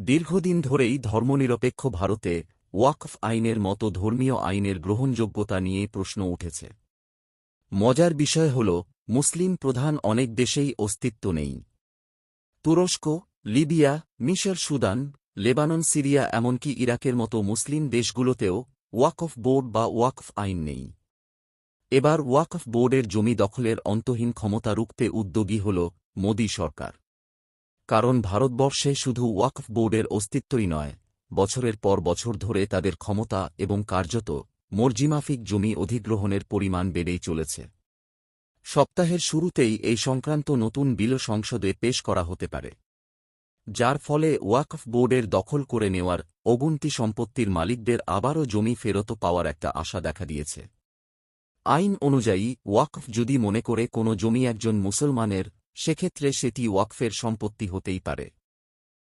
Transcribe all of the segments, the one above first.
দীর্ঘদিন ধরেই ধর্মনিরপেক্ষ ভারতে ওয়াকফ আইনের মতো ধর্মীয় আইনের গ্রহণযোগ্যতা নিয়ে প্রশ্ন উঠেছে। মজার বিষয় হল, মুসলিম প্রধান অনেক দেশেই অস্তিত্ব নেই। তুরস্ক, লিবিয়া, মিশর, সুদান, লেবানন, সিরিয়া এমনকি ইরাকের মতো মুসলিম দেশগুলোতেও ওয়াকফ বোর্ড বা ওয়াকফ আইন নেই। এবার ওয়াকফ বোর্ডের জমি দখলের অন্তহীন ক্ষমতা রুখতে উদ্যোগী হল মোদী সরকার। কারণ ভারতবর্ষে শুধু ওয়াকফ বোর্ডের অস্তিত্বই নয়, বছরের পর বছর ধরে তাদের ক্ষমতা এবং কার্যত মর্জিমাফিক জমি অধিগ্রহণের পরিমাণ বেড়েই চলেছে। সপ্তাহের শুরুতেই এই সংক্রান্ত নতুন বিল সংসদে পেশ করা হতে পারে, যার ফলে ওয়াকফ বোর্ডের দখল করে নেওয়ার অগুন্তি সম্পত্তির মালিকদের আবারও জমি ফেরত পাওয়ার একটা আশা দেখা দিয়েছে। আইন অনুযায়ী, ওয়াকফ যদি মনে করে কোনো জমি একজন মুসলমানের সেক্ষেত্রে সেটি ওয়াকফের সম্পত্তি হতেই পারে।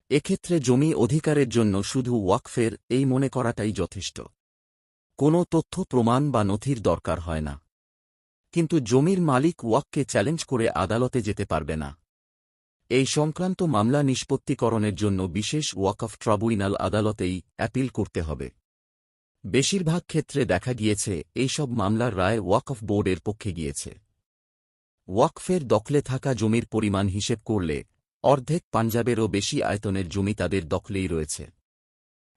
এক্ষেত্রে জমি অধিকারের জন্য শুধু ওয়াকফের এই মনে করাটাই যথেষ্ট। কোনো তথ্য, প্রমাণ বা নথির দরকার হয় না। কিন্তু জমির মালিক ওয়াককে চ্যালেঞ্জ করে আদালতে যেতে পারবে না। এই সংক্রান্ত মামলা নিষ্পত্তিকরণের জন্য বিশেষ ওয়াকফ ট্রাইব্যুনাল আদালতেই অ্যাপিল করতে হবে। বেশিরভাগ ক্ষেত্রে দেখা গিয়েছে, এইসব মামলার রায় ওয়াকফ বোর্ডের পক্ষে গিয়েছে। ওয়াকফের দখলে থাকা জমির পরিমাণ হিসেব করলে অর্ধেক পাঞ্জাবেরও বেশি আয়তনের জমি তাদের দখলেই রয়েছে।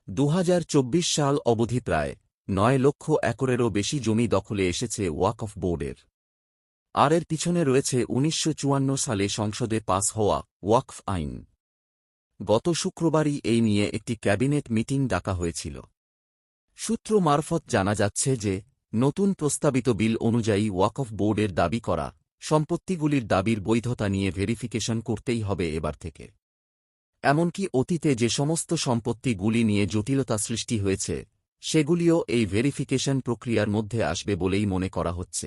দু হাজার চব্বিশ সাল অবধি প্রায় নয় লক্ষ একরেরও বেশি জমি দখলে এসেছে ওয়াকফ বোর্ডের। আর এর পিছনে রয়েছে উনিশশো চুয়ান্ন সালে সংসদে পাস হওয়া ওয়াকফ আইন। গত শুক্রবারই এই নিয়ে একটি ক্যাবিনেট মিটিং ডাকা হয়েছিল। সূত্র মারফত জানা যাচ্ছে যে, নতুন প্রস্তাবিত বিল অনুযায়ী ওয়াকফ বোর্ডের দাবি করা সম্পত্তিগুলির দাবির বৈধতা নিয়ে ভেরিফিকেশন করতেই হবে এবার থেকে। এমনকি অতীতে যে সমস্ত সম্পত্তিগুলি নিয়ে জটিলতা সৃষ্টি হয়েছে, সেগুলিও এই ভেরিফিকেশন প্রক্রিয়ার মধ্যে আসবে বলেই মনে করা হচ্ছে।